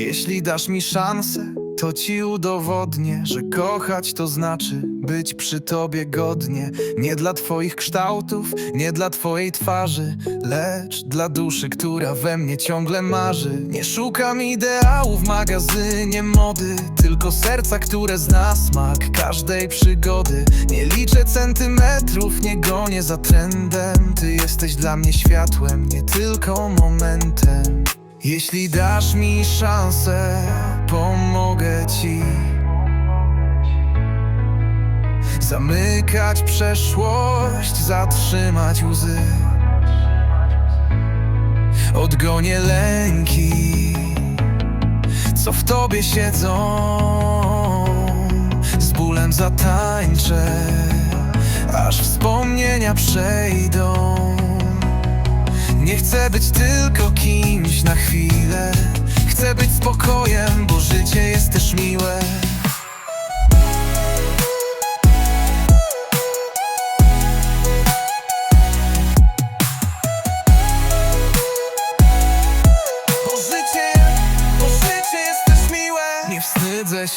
Jeśli dasz mi szansę, to ci udowodnię, że kochać to znaczy być przy tobie godnie. Nie dla twoich kształtów, nie dla twojej twarzy, lecz dla duszy, która we mnie ciągle marzy. Nie szukam ideału w magazynie mody, tylko serca, które zna smak każdej przygody. Nie liczę centymetrów, nie gonię za trendem. Ty jesteś dla mnie światłem, nie tylko momentem. Jeśli dasz mi szansę, pomogę ci. Zamykać przeszłość, zatrzymać łzy. Odgonię lęki, co w tobie siedzą. Z bólem zatańczę, aż wspomnienia przejdą. Nie chcę być tylko kimś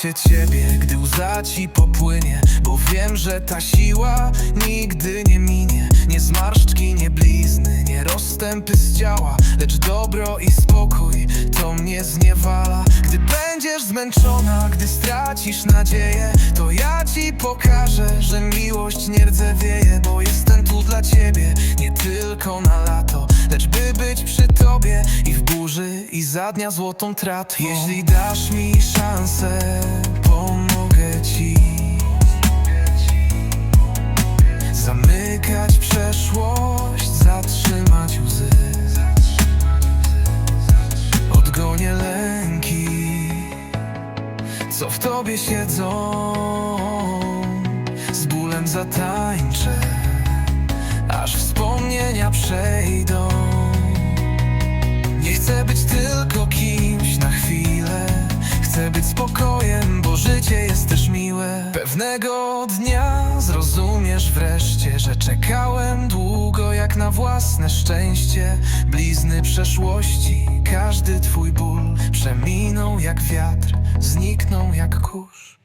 się ciebie, gdy łza ci popłynie Bo wiem, że ta siła nigdy nie minie. Nie zmarszczki, nie blizny, nie rozstępy z ciała Lecz dobro i spokój, to mnie zniewala. Gdy będziesz zmęczona, gdy stracisz nadzieję To ja ci pokażę, że miłość nie rdzewieje Bo jestem tu dla ciebie, nie tylko na lato Lecz by być przy tobie i w burzy i za dnia złotą tratwą Jeśli dasz mi szansę, co w tobie siedzą. Z bólem zatańczę, aż wspomnienia przejdą. Nie chcę być tylko kimś na chwilę. Chcę być spokojem, bo życie jest też miłe. Pewnego dnia zrozumiesz wreszcie Że czekałem długo jak na własne szczęście. Blizny przeszłości, każdy twój ból Przeminął jak wiatr, zniknął jak kurz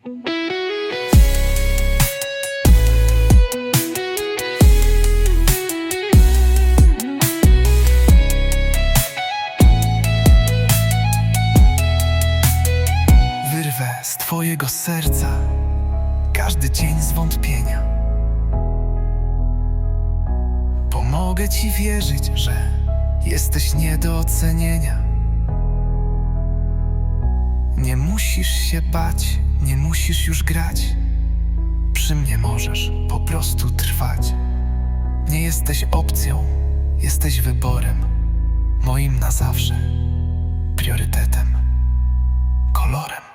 Wyrwę z twojego serca każdy cień zwątpienia. Pomogę ci wierzyć, że jesteś nie do ocenienia. Nie musisz się bać, nie musisz już grać. Przy mnie możesz po prostu trwać. Nie jesteś opcją, jesteś wyborem. Moim na zawsze, priorytetem, kolorem.